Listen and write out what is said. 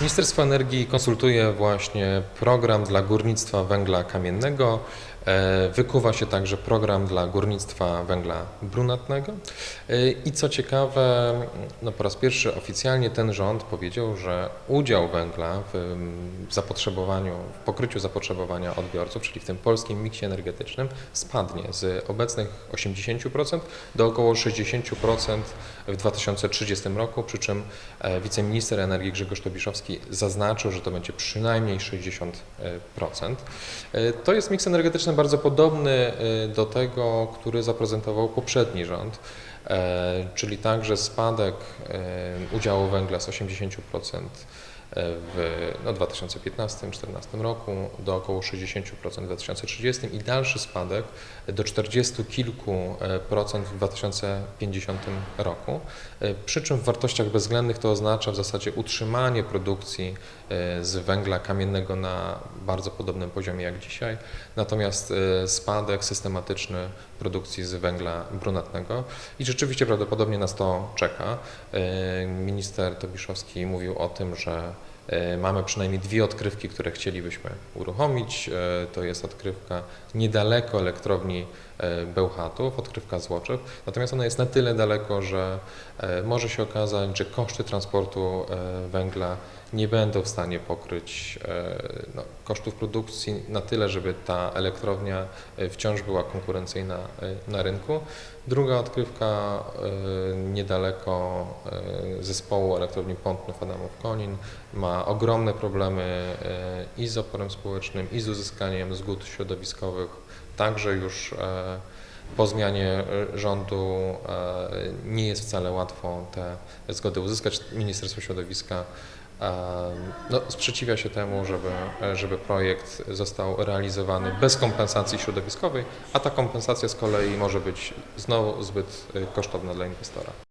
Ministerstwo Energii konsultuje właśnie program dla górnictwa węgla kamiennego. E, Wykuwa się także program dla górnictwa węgla brunatnego. E, I co ciekawe, no po raz pierwszy oficjalnie ten rząd powiedział, że udział węgla w zapotrzebowaniu, w pokryciu zapotrzebowania odbiorców, czyli w tym polskim miksie energetycznym, spadnie z obecnych 80% do około 60% w 2030 roku, przy czym e, wiceminister energii Grzegorz Tobiszowski zaznaczył, że to będzie przynajmniej 60%. E, To jest miks energetyczny bardzo podobny e, do tego, który zaprezentował poprzedni rząd, e, czyli także spadek udziału węgla z 80% w no, 2015-2014 roku do około 60% w 2030 i dalszy spadek do 40 kilku e, procent w 2050 roku. E, Przy czym w wartościach bezwzględnych to oznacza w zasadzie utrzymanie produkcji e, z węgla kamiennego na bardzo podobnym poziomie jak dzisiaj, natomiast spadek systematyczny produkcji z węgla brunatnego i rzeczywiście prawdopodobnie nas to czeka. Minister Tobiszowski mówił o tym, że mamy przynajmniej dwie odkrywki, które chcielibyśmy uruchomić. E, To jest odkrywka niedaleko elektrowni e, Bełchatów, odkrywka Złoczew, natomiast ona jest na tyle daleko, że e, może się okazać, że koszty transportu e, węgla nie będą w stanie pokryć e, no, kosztów produkcji na tyle, żeby ta elektrownia e, wciąż była konkurencyjna e, na rynku. Druga odkrywka e, niedaleko e, zespołu elektrowni Pątnów Adamów Konin ma ogromne problemy e, i z oporem społecznym, i z uzyskaniem zgód środowiskowych, także już e, po zmianie e, rządu nie jest wcale łatwo te zgody uzyskać. Ministerstwo Środowiska no, sprzeciwia się temu, żeby, żeby projekt został realizowany bez kompensacji środowiskowej, a ta kompensacja z kolei może być znowu zbyt kosztowna dla inwestora.